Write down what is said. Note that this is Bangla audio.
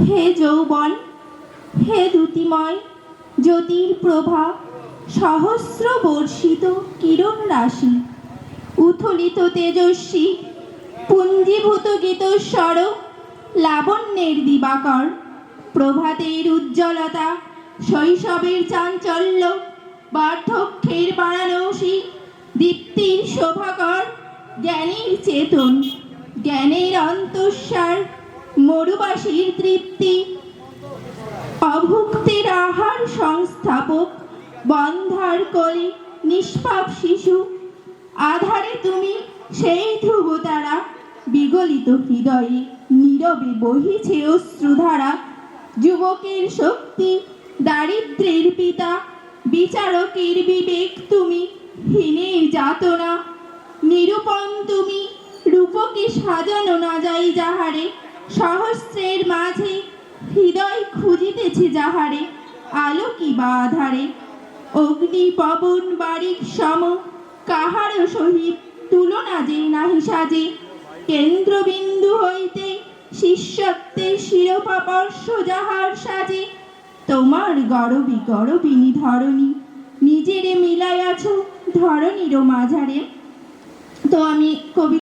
হে যৌবন, হে দ্যুতিময়, জ্যোতির প্রভা সহস্র বর্ষিত কিরণ রাশি, উথলিত তেজস্বী, পুঞ্জীভূত গীতস্বর, লাবণ্যের দিবাকর, প্রভাতের উজ্জ্বলতা, শৈশবের চাঞ্চল্য, বার্ধক্যের বারাণসী, দীপ্তির শোভাকর, জ্ঞানীর চেতন, জ্ঞানের অন্তঃসার মরুবাসীর তৃপ্তি। অভুক্তির আহার সংস্থাপক, বন্ধার কোলে, নিষ্পাপ শিশু। আধারে তুমি সেই ধ্রুবতারা বিগলিত হৃদয়ে নীরবে বহিছে অশ্রুধারা। যুবকের শক্তি, দারিদ্রের পিতা, বিচারকের বিবেক তুমি হীনের যাতনা। নিরূপণ তুমি, রূপকে সাজানো না যাই যাহারে। হৃদয় খুঁজিতেছে যাহারে আলো কি বা আধারে। অগ্নি পবন বারিক সম কাহার সহিত তুলনা যে নাহি সাজে। কেন্দ্রবিন্দু হইতে শিষ্যত্বের শিরোপাপর্শ যাহার সাজে। তোমার গরবি গরবিনী ধরণী, নিজেরে মিলাইয়াছ ধরণীর মাঝারে। তো আমি কবি